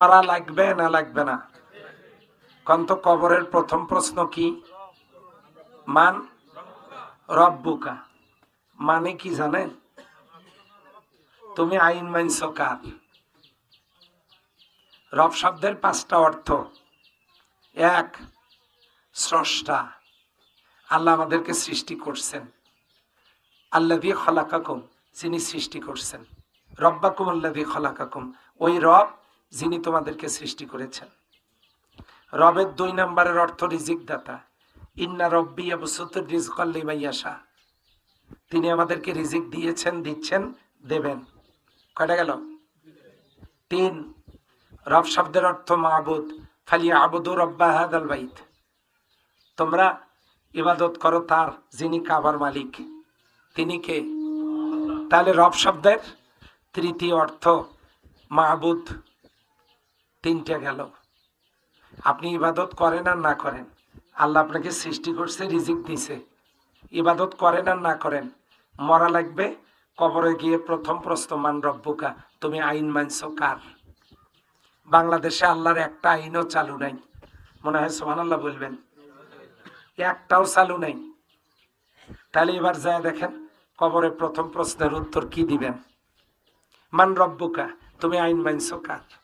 মারা লাগবে না লাগবে না? কন্ত কবরের প্রথম প্রশ্ন কি? মান রব্বুকা। মানে কি জানেন? তুমি আইন মানছ কার? রব শব্দের পাঁচটা অর্থ। এক, স্রষ্টা। আল্লাহ আমাদেরকে সৃষ্টি করছেন। আল্লাহ দিয়ে খলাকাকুম, যিনি সৃষ্টি করছেন। রব্বাকুম আল্লাহ দিয়ে খলাকাকুম। ওই রব যিনি তোমাদেরকে সৃষ্টি করেছেন। রবের দুই নম্বরের অর্থ রিজিক দাতা ইন্না রব্বি আবসুতুর রিজকল্লি মাইয়াশা তিনি আমাদেরকে রিজিক দিয়েছেন, দিচ্ছেন, দেবেন। কয়টা গেল? তিন। রব শব্দের অর্থ মাহবুদ ফালি আবুদু রব্বা হাদাল বাইত। তোমরা ইবাদত করো তার, যিনি কাবার মালিক। তিনি কে? তাহলে রব শব্দের তৃতীয় অর্থ মাহবুদ তিনটা গেল। আপনি ইবাদত করেন আর না করেন। আল্লাহ আপনাকে সৃষ্টি করছে, রিজিক দিছে। ইবাদত করেন আর না করেন। মরা লাগবে, কবরে গিয়ে প্রথম প্রশ্ন রব্বুকা। তুমি আইন মানছ কার? বাংলাদেশে আল্লাহর একটা আইনও চালু নাই। মনে হয় সোহান আল্লাহ বলবেন। একটাও চালু নাই। তাহলে এবার যায় দেখেন, কবরে প্রথম প্রশ্নের উত্তর কি দিবেন? মান রব্বুকা, তুমি আইন মানছ কার?